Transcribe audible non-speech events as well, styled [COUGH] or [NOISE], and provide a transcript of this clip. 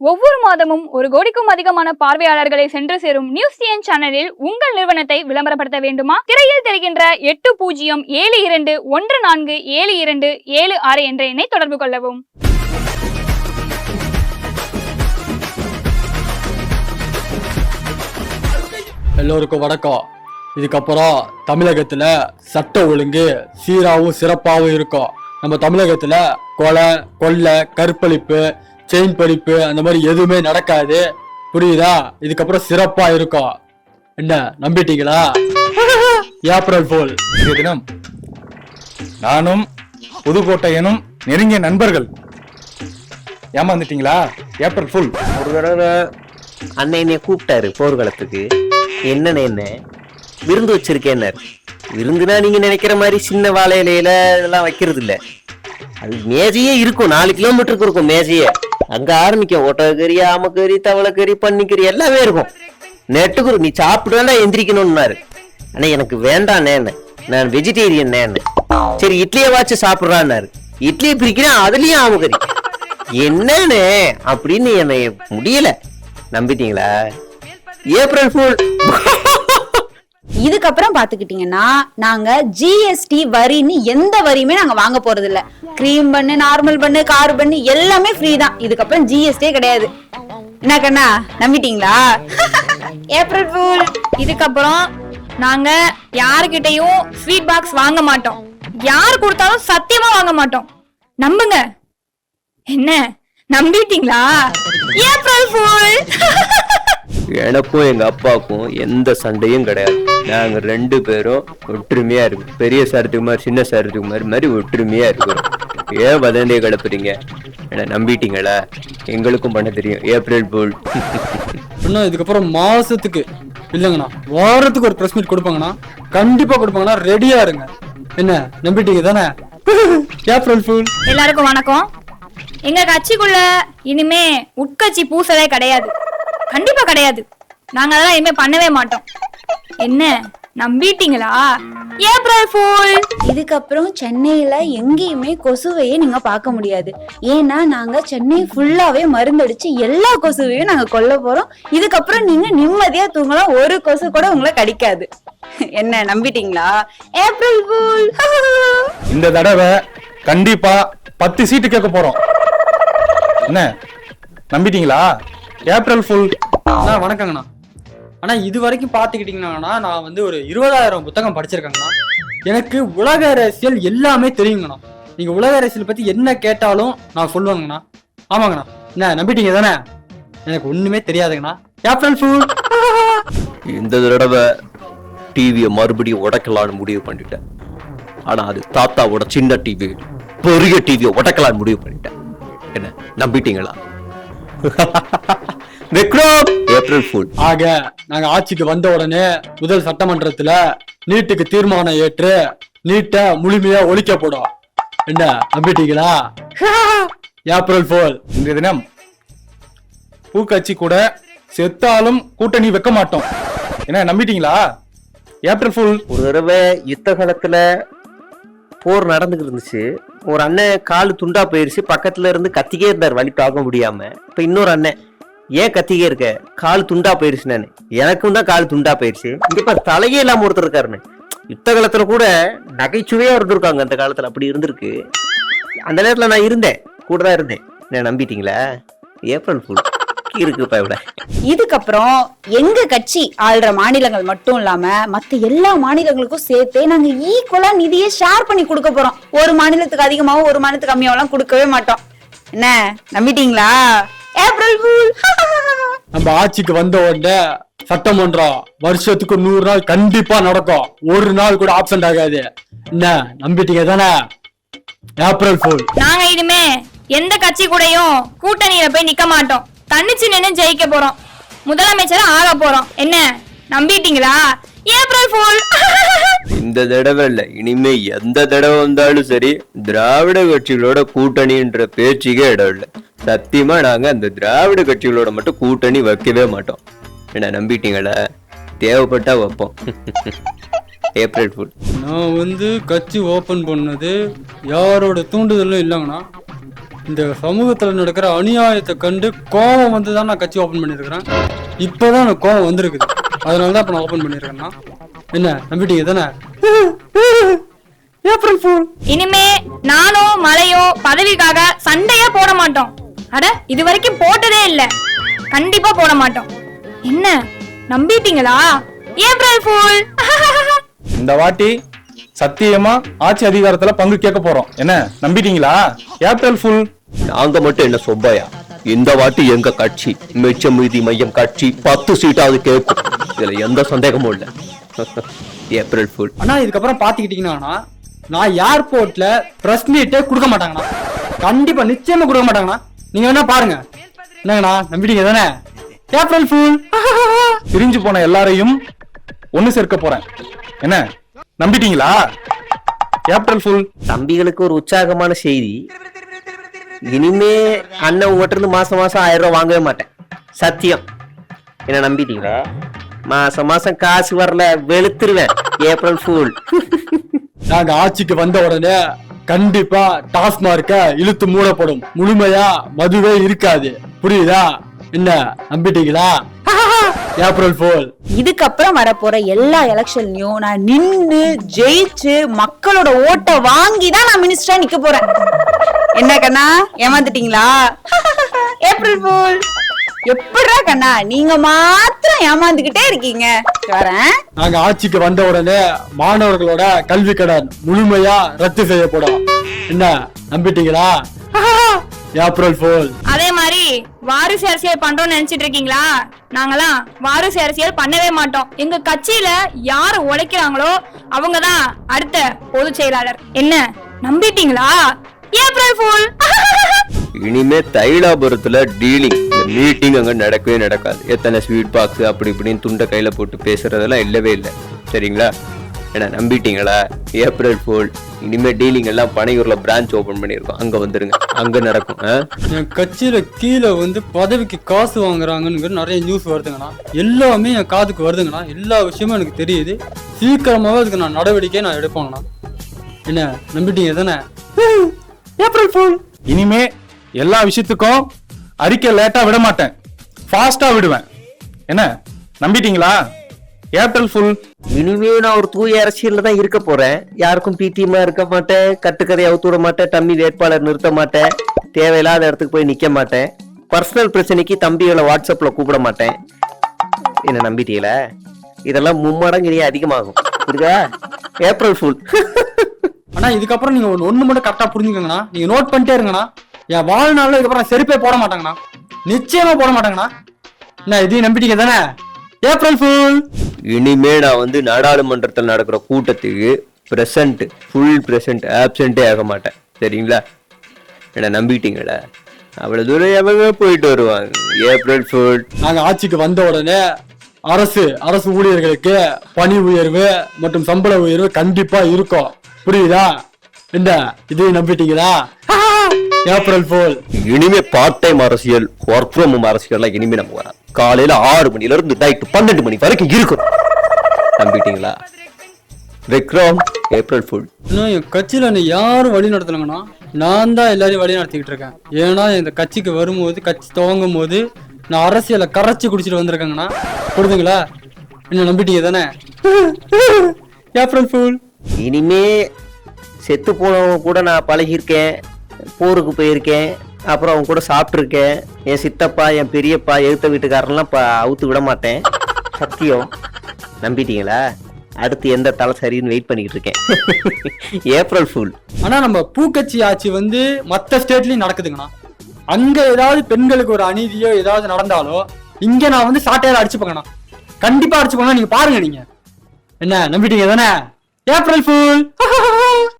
ஒவ்வொரு மாதமும் ஒரு கோடிக்கும் அதிகமான பார்வையாளர்களை சென்று சேரும் நியூஸ் டிஎன் சேனலில் உங்கள் நிறுவனத்தை விளம்பரப்படுத்த வேண்டுமா? திரையில் தெரிகின்ற எட்டு பூஜ்ஜியம் ஏழு இரண்டு ஒன்று நான்கு ஏழு இரண்டு ஏழு ஆறு என்ற எண்ணை தொடர்பு கொள்ளவும். எல்லோருக்கும் வணக்கம். இதுக்கப்புறம் தமிழகத்துல சட்ட ஒழுங்கு சீராகவும் சிறப்பாகவும் இருக்கும். நம்ம தமிழகத்துல கொலை கொள்ளை கற்பழிப்பு செயின் பறிப்பு அந்த மாதிரி எதுவுமே நடக்காது. புரியுதா? இதுக்கப்புறம் சிறப்பா இருக்கும். என்ன நம்பிட்டீங்களா? [LAUGHS] ஏப்ரல் ஃபோல். இன்றைய தினம் நானும் புதுக்கோட்டையனும் நெருங்கிய நண்பர்கள். ஏமாந்துட்டீங்களா? April fool. ஒரு தடவை அண்ணன் என்னைய கூப்பிட்டாரு போர்க்களத்துக்கு. என்னன்னு என்ன? விருந்து வச்சிருக்கேன்னாரு. விருந்துனா நீங்க நினைக்கிற மாதிரி சின்ன வாழை இலையில இதெல்லாம் வைக்கிறது இல்ல அது மேஜையே இருக்கும். நாலு கிலோமீட்டருக்கு இருக்கும் மேஜையே. அங்க ஆரம்பிக்கும். ஒட்டகறி ஆமக்கறி தவளைக்கறி பன்னிக்கறி எல்லாமே இருக்கும். நெட்டுக்குரு நீ சாப்பிடுவேண்டா எந்திரிக்கணும்னாரு. ஆனா எனக்கு வேண்டாம் நான் வெஜிடேரியன் சரி இட்லியை வாச்சு சாப்பிடுறான்னாரு. இட்லியை பிரிக்கிறேன் அதுலயும் ஆமக்கறி. என்னன்னு அப்படின்னு என்னை முடியல. நம்பிட்டீங்களா? April fool. இதுக்கப்புறம் பாத்துக்கிட்டீங்கன்னா நாங்க ஜிஎஸ்டி வரின்னு எந்த வரியுமே நாங்க வாங்க போறது இல்ல கிரீம் பண்ணு நார்மல் பண்ணு கார் பண்ணு எல்லாமே ஃப்ரீ தான். இதுக்கப்புறம் ஜிஎஸ்டியே கிடையாது. என்ன கண்ணா நம்பிட்டீங்களா? ஏப்ரல் ஃபூல் இதுக்கப்புறம் நாங்க யாருக்கிட்டையும் ஸ்வீட் பாக்ஸ் வாங்க மாட்டோம். யார் கொடுத்தாலும் சத்தியமா வாங்க மாட்டோம். நம்புங்க. என்ன? நம்பிட்டீங்களா? ஏப்ரல் ஃபூல் [LAUGHS] எனக்கும் எங்க அப்பாவுக்கும் எந்த சண்டையும் கிடையாது. நாங்க ரெண்டு பேரும் ஒற்றுமையா இருக்கோம். பெரிய சாரத்துக்கு மாதிரி சின்ன சாரத்துக்கு மாதிரி மாதிரி ஒற்றுமையா இருக்கிறோம் ஏன் வதந்தியை கிளப்புறீங்க? என்ன நம்பிட்டீங்களா? எங்களுக்கும் பண்ண தெரியும். ஏப்ரல் ஃபூல் இன்னும் இதுக்கப்புறம் மாசத்துக்கு இல்லைங்கண்ணா வாரத்துக்கு ஒரு ப்ரெஸ் மீட் கொடுப்பாங்கண்ணா. கண்டிப்பா கொடுப்பாங்கண்ணா. ரெடியா இருங்க. என்ன நம்பிட்டீங்க தானே? ஏப்ரல் ஃபுல் எல்லாருக்கும் வணக்கம். எங்க கட்சிக்குள்ள இனிமே உட்கட்சி பூசலே கிடையாது. கண்டிப்பா கிடையாது. நாங்க அதெல்லாம் இனிமே பண்ணவே மாட்டோம். என்ன? நம்பிட்டீங்களா ஏப்ரல் ஃபூல். இதுக்கப்புறம் சென்னையில எங்கேயுமே கொசுவையே நீங்க பார்க்க முடியாது. ஏன்னா நாங்க சென்னை ஃபுல்லாவே மருந்தடிச்சு எல்லா கொசுவையும் நாங்க கொல்ல போறோம். இதுக்கப்புறம் நீங்க நிம்மதியா தூங்கலாம். ஒரு கொசு கூட உங்களை கடிக்காது. என்ன நம்பிட்டீங்களா? April pool. இந்த தடவை கண்டிப்பா பத்து சீட்டு கேட்க போறோம். என்ன? நம்பிட்டீங்களா? April full. அண்ணா வணக்கங்கண்ணா. அண்ணா இது வரைக்கும் பார்த்துக்கிட்டிங்கன்னா நான் வந்து ஒரு இருபதாயிரம் புத்தகம் படிச்சிருக்கேங்கண்ணா. எனக்கு உலக அரசியல் எல்லாமே தெரியுங்கண்ணா. நீங்க உலக அரசியல் பத்தி என்ன கேட்டாலும் நான் சொல்லுவேங்கண்ணா. ஆமாங்கண்ணா. என்ன நம்பிட்டீங்க தானே? எனக்கு ஒண்ணுமே தெரியாதுங்கண்ணா. April full. இந்த தடவை டிவியை மறுபடியும் உடைக்கலான்னு முடிவு பண்ணிட்டேன். ஆனா அது தாத்தாவோட சின்ன டிவி பெரிய டிவியை உடைக்கலான்னு முடிவு பண்ணிட்டேன். என்ன நம்பிட்டீங்களா? [LAUGHS] விக்ரம்! ஏப்ரல் ஃபுல் ஆக நாங்க ஆட்சிக்கு வந்த உடனே முதல் சட்டமன்றத்துல நீட்டுக்கு தீர்மானம் ஏற்று நீட்டை முழுமையா ஒழிக்கப்படும். என்ன நம்பிட்டீங்களா? [LAUGHS] ஏப்ரல் ஃபோல் இன்றைய தினம் பூக்கட்சி கூட செத்தாலும் கூட்டணி வைக்க மாட்டோம். என்ன நம்பிட்டீங்களா? ஏப்ரல் ஃபுல் ஒரு தடவை யுத்த காலத்துல போர் நடந்துகிட்டு இருந்துச்சு. ஒரு அண்ணன் கால் துண்டா போயிருச்சு. பக்கத்துல இருந்து கத்திக்கே இருந்தார். வழி பார்க்க முடியாம. இப்ப இன்னொரு அண்ணன். ஏன் கத்திக்கே இருக்க? கால் துண்டா போயிருச்சு நானு. எனக்கும் தான் கால் துண்டா போயிருச்சு இங்க தலையே இல்லாம ஒருத்தர் இருக்காருன்னு. யுத்த காலத்துல கூட நகைச்சுவையா இருந்திருக்காங்க அந்த காலத்துல. அப்படி இருந்திருக்கு. அந்த நேரத்துல நான் இருந்தேன். கூட தான் இருந்தேன். என்ன நம்பிட்டீங்களா? ஏப்ரல் ஃபுல் இருக்குப்பா இவ்வளோ இதுக்கப்புறம் எங்க கட்சி ஆள்ற மாநிலங்கள் மட்டும் இல்லாம மத்த எல்லா மாநிலங்களுக்கும் சேர்த்தே நாங்க ஈக்குவலா நிதியை ஷேர் பண்ணி கொடுக்க போறோம். ஒரு மாநிலத்துக்கு அதிகமாவும் ஒரு மாநிலத்துக்கு கம்மியாவெல்லாம் கொடுக்கவே மாட்டோம். என்ன? நம்பிட்டீங்களா? ஏப்ரல் ஃபூல் நம்ம ஆட்சிக்கு வந்த உடனே சட்டமன்றம் வருஷத்துக்கு நூறு நாள் கண்டிப்பா நடக்கும். ஒரு நாள் கூட ஆப்சென்ட் ஆகாது. என்ன நம்பிட்டீங்க தானே? ஏப்ரல் ஃபுல் நாங்க இனிமே எந்த கட்சி கூடயும் கூட்டணியில போய் நிக்க மாட்டோம். தன்னிச்சு நின்னு ஜெயிக்க போறோம். முதலமைச்சரா ஆக போறோம். என்ன நம்பிட்டீங்களா? ஏப்ரல் ஃபூல் இந்த தடவை இல்ல. இனிமே எந்த தடவை வந்தாலும் சரி திராவிட கட்சிகளோட கூட்டணின்ற பேச்சுக்கே இடம் இல்லை. சத்தியமா நாங்க அந்த திராவிட கட்சிகளோட மட்டும் கூட்டணி வைக்கவே மாட்டோம். என்ன நம்பிட்டீங்களா? தேவைப்பட்டா வைப்போம். [LAUGHS] ஏப்ரல் ஃபுல் நான் வந்து கட்சி ஓபன் பண்ணது யாரோட தூண்டுதலும் இல்லைங்கண்ணா. இந்த சமூகத்துல நடக்கிற அநியாயத்தை கண்டு கோவம் வந்து தான் நான் கட்சி ஓபன் பண்ணியிருக்கிறேன். இப்பதான் எனக்கு கோவம் வந்திருக்குது. அதனால தான் இப்ப நான் ஓபன் பண்ணியிருக்கேன்னா என்ன நம்பிட்டீங்க தானே? ஏப்ரல் ஃபூல் இனிமே நானும் மலையோ பதவிக்காக சண்டையே போட மாட்டோம். அட இது வரைக்கும் போட்டதே இல்ல. கண்டிப்பா போட மாட்டோம். என்ன நம்பிட்டீங்களா? April pool. [LAUGHS] இந்த வாட்டி சத்தியமா ஆட்சி அதிகாரத்துல பங்கு கேட்க போறோம். என்ன நம்பிட்டீங்களா? April full. நாங்க மட்டும் என்ன சொப்பாயா இந்த வாட்டி எங்க கட்சி? மிச்ச மீதி மையம் கட்சி பத்து சீட்டாவது கேட்கும். இதுல எந்த சந்தேகமும் இல்ல. [LAUGHS] April full. ஆனா இதுக்கப்புறம் பாத்துக்கிட்டீங்கன்னா நான் ஏர்போர்ட்ல பிரஸ் மீட்டே கொடுக்க மாட்டாங்கண்ணா. கண்டிப்பா நிச்சயமா கொடுக்க மாட்டாங்கண்ணா. நீங்க வேணா பாருங்க. என்னங்கண்ணா? நம்பிட்டீங்க தானே? ஏப்ரல் ஃபூல் [LAUGHS] பிரிஞ்சு போன எல்லாரையும் ஒண்ணு சேர்க்க போறேன். என்ன? நம்பிட்டீங்களா? ஏப்ரல் ஃபுல் தம்பிகளுக்கு ஒரு உற்சாகமான செய்தி. இனிமே அண்ணன் உங்ககிட்ட இருந்து மாசம் மாசம் ஆயிரம் ரூபாய் வாங்கவே மாட்டேன். சத்தியம். என்ன நம்பிட்டீங்களா? மாசம் மாசம் காசு வரல வெளுத்துருவேன். ஏப்ரல் ஃபூல் நாங்க ஆட்சிக்கு வந்த உடனே கண்டிப்பா டாஸ்மார்க்க இழுத்து மூடப்படும். முழுமையா மதுவே இருக்காது. புரியுதா? என்ன நம்பிட்டீங்களா? [LAUGHS] ஏப்ரல் ஃபோல் இதுக்கப்புறம் வரப்போற எல்லா எலெக்ஷன்லயும் நான் நின்னு ஜெயிச்சு மக்களோட ஓட்டை வாங்கி தான் நான் மினிஸ்டரா நிக்க போறேன். என்ன கண்ணா? ஏமாந்துட்டீங்களா? [LAUGHS] ஏப்ரல் ஃபூல் எப்படிடா கண்ணா? நீங்க மாத்திரம் ஏமாந்துகிட்டே இருக்கீங்க. வரேன். நாங்க ஆட்சிக்கு வந்த உடனே மாணவர்களோட கல்வி கடன் முழுமையா ரத்து செய்யப்படும். என்ன நம்பிட்டீங்களா? ஏப்ரல் ஃபோல் அதே மாதிரி வாரிசு அரசியல் பண்றோம்னு நினைச்சிட்டு இருக்கீங்களா? நாங்களாம் வாரிசு அரசியல் பண்ணவே மாட்டோம். எங்க கட்சியில யாரு உழைக்கிறாங்களோ அவங்க தான் அடுத்த பொதுச் செயலாளர். என்ன நம்பிட்டீங்களா? ஏப்ரல் ஃபூல் இனிமே தைலாபுரத்துல டீலிங் மீட்டிங் அங்க நடக்கவே நடக்காது. எத்தனை ஸ்வீட் பாக்ஸ் அப்படி இப்படின்னு துண்டை கையில போட்டு பேசுறதெல்லாம் இல்லவே இல்லை. சரிங்களா? என்ன நம்பிட்டீங்களா? ஏப்ரல் ஃபோல் இனிமே டீலிங் எல்லாம் பனையூர்ல பிரான்ச் ஓபன் பண்ணியிருக்கோம். அங்க வந்துருங்க. அங்க நடக்கும்? என் கட்சியில கீழே வந்து பதவிக்கு காசு வாங்குறாங்கன்னு நிறைய நியூஸ் வருதுங்கண்ணா. எல்லாமே என் காதுக்கு வருதுங்கண்ணா. எல்லா விஷயமும் எனக்கு தெரியுது. சீக்கிரமாவே அதுக்கு நான் நடவடிக்கை நான் எடுப்பேங்கண்ணா. என்ன நம்பிட்டீங்க தானே? ஏப்ரல் ஃபோல் இனிமே எல்லா விஷயத்துக்கும் அறிக்கை லேட்டா விட மாட்டேன். ஃபாஸ்டா விடுவேன். என்ன? நம்பிட்டீங்களா? ஏப்ரல் ஃபுல் இனிமே நான் ஒரு தூய அரசியல்ல தான் இருக்க போறேன். யாருக்கும் பிடிஎம்மா இருக்க மாட்டேன். கட்டுக்கதை அவுத்து விட மாட்டேன். தம்பி வேட்பாளர் நிறுத்த மாட்டேன். தேவையில்லாத இடத்துக்கு போய் நிக்க மாட்டேன். பர்சனல் பிரச்சனைக்கு தம்பிகளை வாட்ஸ்அப்ல கூப்பிட மாட்டேன். என்ன நம்பிட்டீங்களா? இதெல்லாம் மும்மடங்கு இனி அதிகமாகும். புரியுதா? ஏப்ரல் ஃபுல் ஆனா இதுக்கப்புறம் நீங்க ஒண்ணு மட்டும் கரெக்டா புரிஞ்சுக்கங்கண்ணா. நீங்க நோட் பண்ணிட்டே இருங்கண்ணா. என் வாழ்நாள்ல இதுக்கப்புறம் செருப்பே போட மாட்டாங்கண்ணா. நிச்சயமா போட மாட்டாங்கண்ணா. என்ன இதையும் நம்பிட்டீங்க தானே? ஏப்ரல் ஃபுல் இனிமே நான் வந்து நாடாளுமன்றத்தில் நடக்கிற கூட்டத்துக்கு பிரசன்ட் ஃபுல் பிரசன்ட் ஆப்சென்ட்டே ஆக மாட்டேன். சரிங்களா? என்ன நம்பிட்டீங்களா? அவ்வளவு தூரம் எவங்க போயிட்டு வருவாங்க? ஏப்ரல் ஃபுல் நாங்க ஆட்சிக்கு வந்த உடனே அரசு அரசு ஊழியர்களுக்கு பணி உயர்வு மற்றும் சம்பள உயர்வு கண்டிப்பா இருக்கும். புரியுதா? என்ன இதையும் நம்பிட்டீங்களா? April fool. இனிமே பார்ட் டைம் அரசியல் ஒர்க் ஃப்ரம் ஹோம் அரசியல்லாம் இனிமே நம்ம வரோம் காலையில ஆறு மணில இருந்து நைட் பன்னெண்டு மணி வரைக்கும் இருக்கும் நம்பிட்டீங்களா? விக்ரம் ஏப்ரல் ஃபுல் இன்னும் என் கட்சியில என்னை யாரும் வழி நடத்தலங்கண்ணா. நான் தான் எல்லாரையும் வழி நடத்திக்கிட்டு இருக்கேன். ஏன்னா இந்த கட்சிக்கு வரும்போது கட்சி துவங்கும் போது நான் அரசியலை கரைச்சி குடிச்சிட்டு வந்திருக்கேங்கண்ணா. கொடுதுங்களா என்ன நம்பிட்டீங்க தானே? April fool. இனிமே செத்து போனவங்க கூட நான் பழகியிருக்கேன். போருக்கு போயிருக்கேன் அப்புறம் அவங்க கூட சாப்பிட்ருக்கேன் என் சித்தப்பா என் பெரியப்பா எழுத்த வீட்டுக்காரன்லாம் இப்போ அவுத்து விட மாட்டேன். சத்தியம். நம்பிட்டீங்களா? அடுத்து எந்த தலை சரின்னு வெயிட் பண்ணிக்கிட்டு இருக்கேன் ஏப்ரல் [LAUGHS] ஃபுல் ஆனா நம்ம பூக்கட்சி ஆட்சி வந்து மத்த ஸ்டேட்லையும் நடக்குதுங்கண்ணா. அங்க ஏதாவது பெண்களுக்கு ஒரு அநீதியோ ஏதாவது நடந்தாலோ இங்க நான் வந்து சாட்டையால அடிச்சுப்பேங்கண்ணா. கண்டிப்பா அடிச்சுப்பேங்கண்ணா நீங்க பாருங்க நீங்கள் என்ன நம்பிட்டீங்க தானே? April full [LAUGHS]